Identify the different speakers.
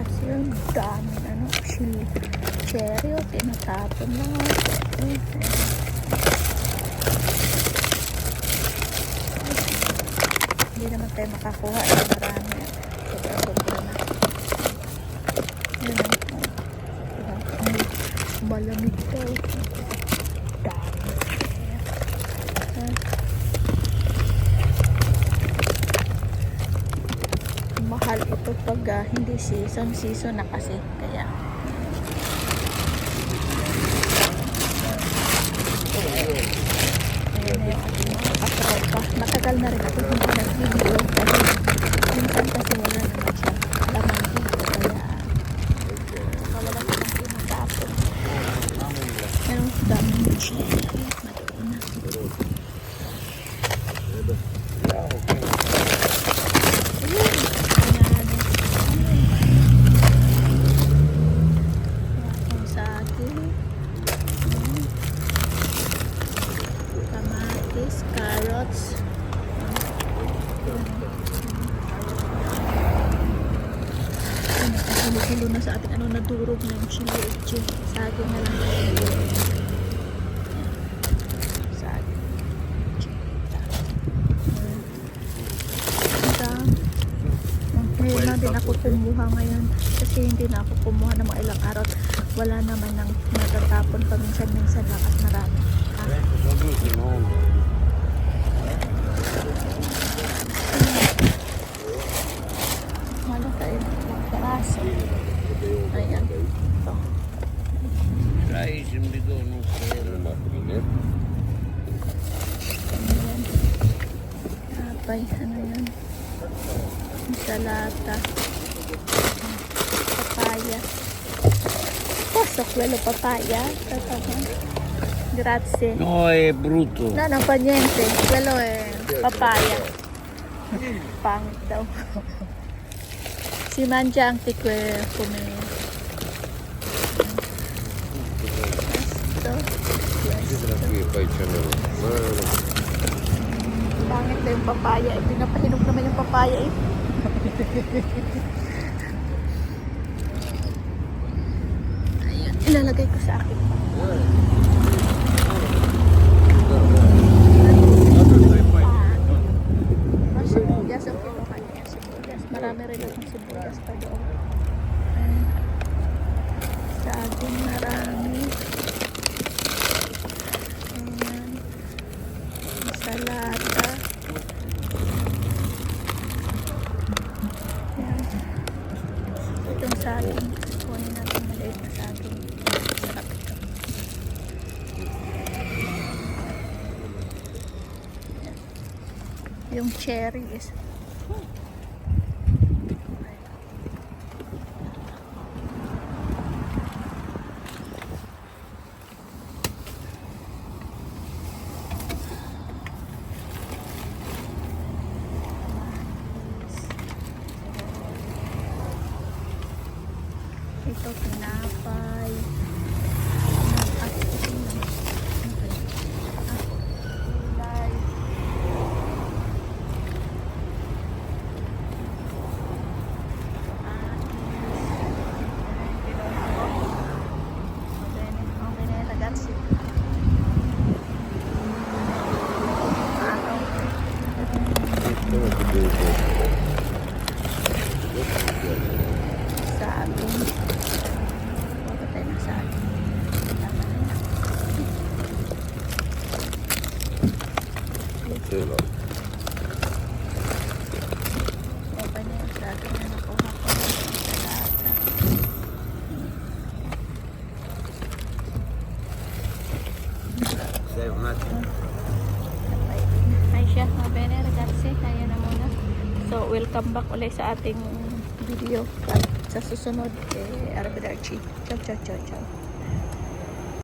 Speaker 1: Tapos yun, dami ano, chili. Cherry, o, tinatapon lang. o. Eh. Hindi naman tayo makakuha. Eh, marami. Sobra-sobra na. Yun, o. o. Diba? Ang malamig daw. Dami. Ah. Mahal ito pag ah, hindi season season na kasi. Kaya ayan na matagal na rin ako hindi nag-video kasi minsan kasi wala naman siya laman dito. Kaya wala ko lang pinatapon pero daming chili matuin na Ayun, banana. Yung saging. Ayun. Kamatis, carrots. Nakahilo-hilo na sa ating ano, nadurog na yung chili etche. Saging na lang. Dami. Ngayon na din ako kumuha ngayon kasi hindi na ako kumuha ng mga ilang araw. Wala naman nang natatapon paminsan-minsan lang at marami. Ha? Malo tayo ng karaso. Ayan. Ito.
Speaker 2: Trai se me do no quero.
Speaker 1: Ayan. Apay, ano yan? Salata. Papaya. Pasok, welo papaya. Tatawa. Grazie.
Speaker 2: No, è brutto.
Speaker 1: No, non fa niente. Quello è papaya. Pangit daw. si questo.
Speaker 2: Qui poi c'è
Speaker 1: Pangit daw yung papaya. Eh, pinapahinog naman yung papaya eh. Ayan, ilalagay ko sa akin. Ah, sibuyas ang kinuha niya. Sibuyas. Marami rin akong sibuyas pa doon. Ayan. Saging marami. Ayan. Salata. Ayan. Itong saging. Kunin natin maliit na saging. Yung cherry is ito tinapay at ito gulay ragazzi saging Huwag tayo ng saging tama na yan open na yung saging na nakuha ko sa lata
Speaker 2: Sei un attimo.
Speaker 1: Hi siya, mga bene, ragazzi, kaya na muna. So, welcome back ulit sa ating video. At sa susunod, eh, Arabidarchi. Ciao, ciao, ciao, ciao.